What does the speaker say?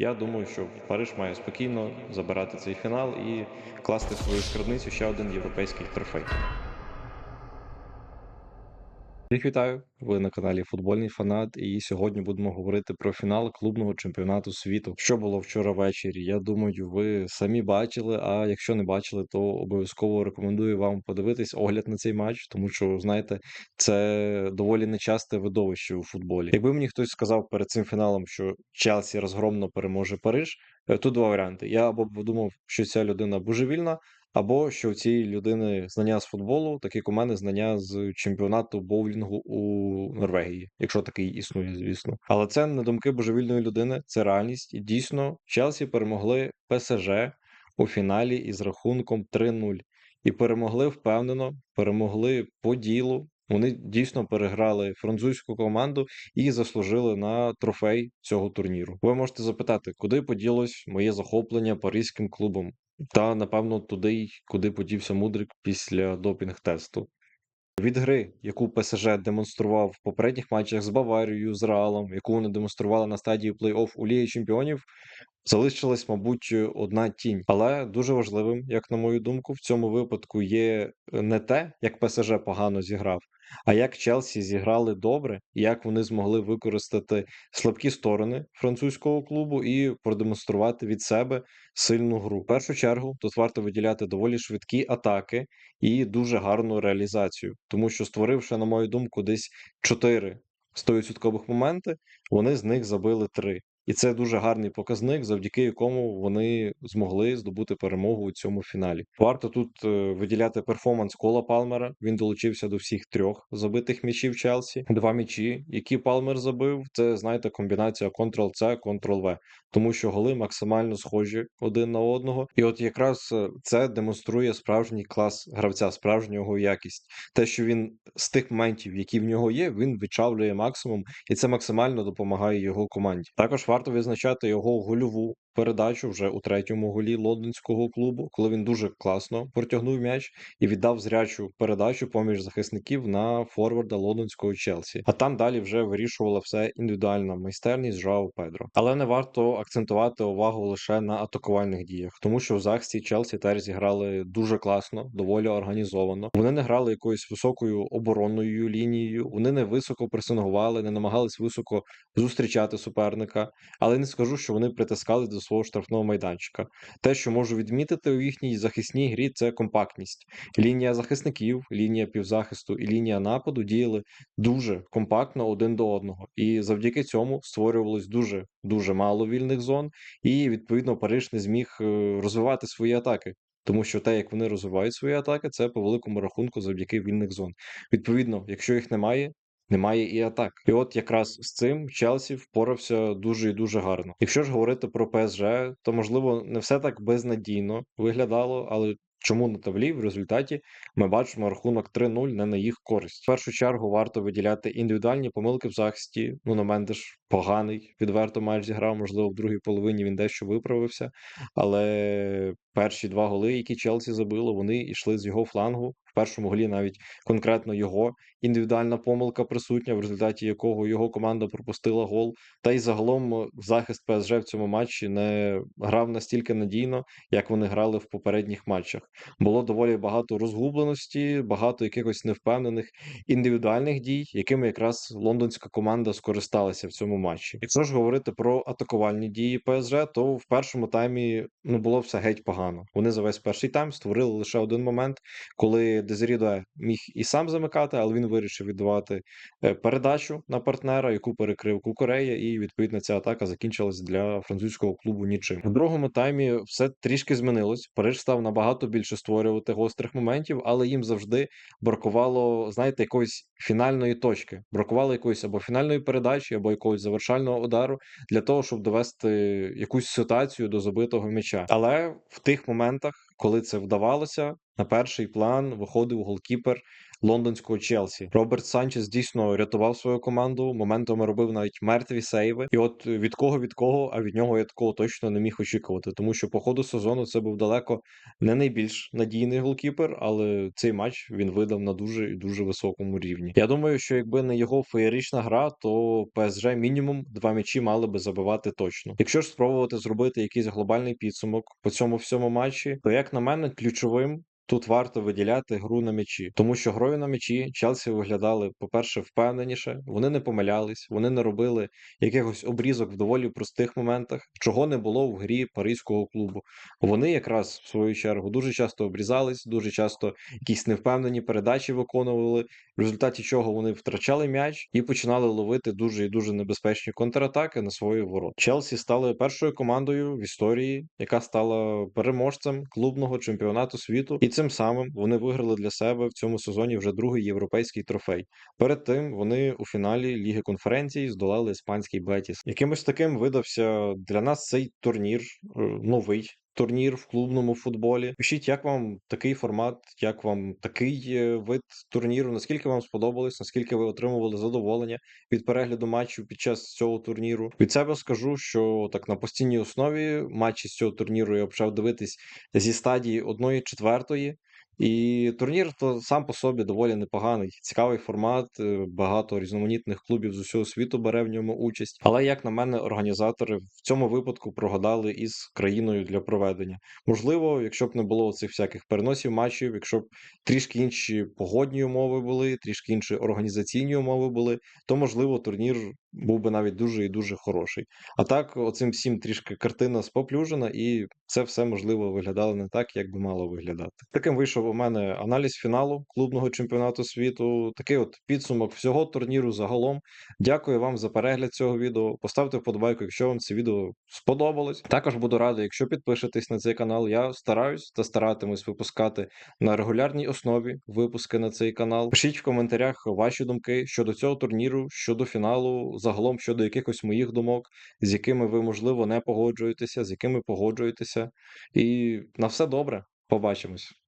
Я думаю, що Париж має спокійно забирати цей фінал і класти в свою скарбницю ще один європейський трофей. Всіх вітаю! Ви на каналі Футбольний Фанат, і сьогодні будемо говорити про фінал клубного чемпіонату світу. Що було вчора ввечері? Я думаю, ви самі бачили. А якщо не бачили, то обов'язково рекомендую вам подивитись огляд на цей матч, тому що знаєте, це доволі нечасте видовище у футболі. Якби мені хтось сказав перед цим фіналом, що Челсі розгромно переможе Париж, е, тут два варіанти. Я або подумав, що ця людина божевільна. Або що у цієї людини знання з футболу, так як у мене знання з чемпіонату боулінгу у Норвегії, якщо такий існує, звісно. Але це не думки божевільної людини, це реальність. І дійсно, Челсі перемогли ПСЖ у фіналі із рахунком 3-0. І перемогли впевнено, перемогли по ділу. Вони дійсно переграли французьку команду і заслужили на трофей цього турніру. Ви можете запитати, куди поділось моє захоплення паризьким клубом? Та напевно туди, куди подівся Мудрик після допінг-тесту. Від гри, яку ПСЖ демонстрував в попередніх матчах з Баварією, з Реалом, яку вони демонстрували на стадії плей-офф у Лігі Чемпіонів, залишилась, мабуть, одна тінь. Але дуже важливим, як на мою думку, в цьому випадку є не те, як ПСЖ погано зіграв, а як Челсі зіграли добре, як вони змогли використати слабкі сторони французького клубу і продемонструвати від себе сильну гру. В першу чергу тут варто виділяти доволі швидкі атаки і дуже гарну реалізацію, тому що створивши, на мою думку, десь 4 100% моменти, вони з них забили 3. І це дуже гарний показник, завдяки якому вони змогли здобути перемогу у цьому фіналі. Варто тут е, виділяти перформанс Кола Палмера. Він долучився до всіх трьох забитих м'ячів Челсі. Два м'ячі, які Палмер забив, це знаєте комбінація Ctrl-C, Ctrl-V, тому що голи максимально схожі один на одного. І от якраз е, це демонструє справжній клас гравця, справжню його якість. Те, що він з тих моментів, які в нього є, він відчавлює максимум, і це максимально допомагає його команді. Також варто визначати його гольову передачу вже у третьому голі лондонського клубу, коли він дуже класно протягнув м'яч і віддав зрячу передачу поміж захисників на форварда лондонського Челсі. А там далі вже вирішувала все індивідуальна майстерність Жао Педро. Але не варто акцентувати увагу лише на атакувальних діях, тому що в захисті Челсі теж зіграли дуже класно, доволі організовано. Вони не грали якоюсь високою оборонною лінією, вони не високо пресингували, не намагались високо зустрічати суперника. Але не скажу, що вони притискали до свого штрафного майданчика. Те, що можу відмітити у їхній захисній грі, це компактність. Лінія захисників, лінія півзахисту і лінія нападу діяли дуже компактно один до одного, і завдяки цьому створювалось дуже дуже мало вільних зон, і відповідно Париж не зміг е, розвивати свої атаки. Тому що те, як вони розвивають свої атаки, це по великому рахунку завдяки вільних зон. Відповідно, якщо їх немає, немає і атак. І от якраз з цим Челсі впорався дуже і дуже гарно. Якщо ж говорити про ПСЖ, то можливо не все так безнадійно виглядало, але чому на таблі в результаті ми бачимо рахунок 3-0 не на їх користь. В першу чергу варто виділяти індивідуальні помилки в захисті. Ну на Мендеш поганий, відверто матч зіграв. Можливо, в другій половині він дещо виправився, але перші два голи, які Челсі забило, вони йшли з його флангу. В першому голі навіть конкретно його індивідуальна помилка присутня, в результаті якого його команда пропустила гол. Та й загалом захист ПСЖ в цьому матчі не грав настільки надійно, як вони грали в попередніх матчах. Було доволі багато розгубленості, багато якихось невпевнених індивідуальних дій, якими якраз лондонська команда скористалася в цьому матчі. Якщо ж говорити про атакувальні дії ПСЖ, то в першому таймі ну було все геть погано. Вони за весь перший тайм створили лише один момент, коли Дезерідо міг і сам замикати, але він вирішив віддавати е, передачу на партнера, яку перекрив Кукорея, і відповідно ця атака закінчилась для французького клубу нічим. В другому таймі все трішки змінилось. Париж став набагато більше створювати гострих моментів, але їм завжди бракувало, знаєте, якоїсь фінальної точки. Бракувало якоїсь або фінальної передачі, або якогось завершального удару для того, щоб довести якусь ситуацію до забитого м'яча. Але в тих моментах, коли це вдавалося, на перший план виходив голкіпер лондонського Челсі. Роберт Санчес дійсно рятував свою команду, моментами робив навіть мертві сейви. І от від кого від кого, а від нього я такого точно не міг очікувати, тому що по ходу сезону це був далеко не найбільш надійний голкіпер, але цей матч він видав на дуже і дуже високому рівні. Я думаю, що якби не його феєрична гра, то ПСЖ мінімум два м'ячі мали би забивати точно. Якщо ж спробувати зробити якийсь глобальний підсумок по цьому всьому матчі, то як на мене, ключовим. Тут варто виділяти гру на м'ячі, тому що грою на м'ячі Челсі виглядали, по-перше, впевненіше, вони не помилялись, вони не робили якихось обрізок в доволі простих моментах, чого не було в грі паризького клубу. Вони якраз в свою чергу дуже часто обрізались, дуже часто якісь невпевнені передачі виконували, в результаті чого вони втрачали м'яч і починали ловити дуже і дуже небезпечні контратаки на свої ворот. Челсі стали першою командою в історії, яка стала переможцем клубного чемпіонату світу, і цим самим вони виграли для себе в цьому сезоні вже другий європейський трофей. Перед тим вони у фіналі Ліги конференції здолали іспанський Бетіс. Якимось таким видався для нас цей турнір е, новий. Турнір в клубному футболі. Пишіть, як вам такий формат, як вам такий е, вид турніру, наскільки вам сподобалось, наскільки ви отримували задоволення від перегляду матчів під час цього турніру. Від себе скажу, що так на постійній основі матчі з цього турніру я почав дивитись зі стадії 1-4. І турнір то сам по собі доволі непоганий, цікавий формат. е, Багато різноманітних клубів з усього світу бере в ньому участь. Але як на мене, організатори в цьому випадку прогадали із країною для проведення. Можливо, якщо б не було цих всяких переносів матчів, якщо б трішки інші погодні умови були, трішки інші організаційні умови були, то можливо турнір був би навіть дуже і дуже хороший. А так, оцим всім трішки картина споплюжена, і це все можливо виглядало не так, як би мало виглядати. Таким вийшов у мене аналіз фіналу клубного чемпіонату світу. Такий от підсумок всього турніру загалом. Дякую вам за перегляд цього відео. Поставте вподобайку, якщо вам це відео сподобалось. Також буду радий, якщо підпишетесь на цей канал. Я стараюсь та старатимусь випускати на регулярній основі випуски на цей канал. Пишіть в коментарях ваші думки щодо цього турніру, щодо фіналу, загалом щодо якихось моїх думок, з якими ви можливо не погоджуєтеся, з якими погоджуєтеся. І на все добре. Побачимось.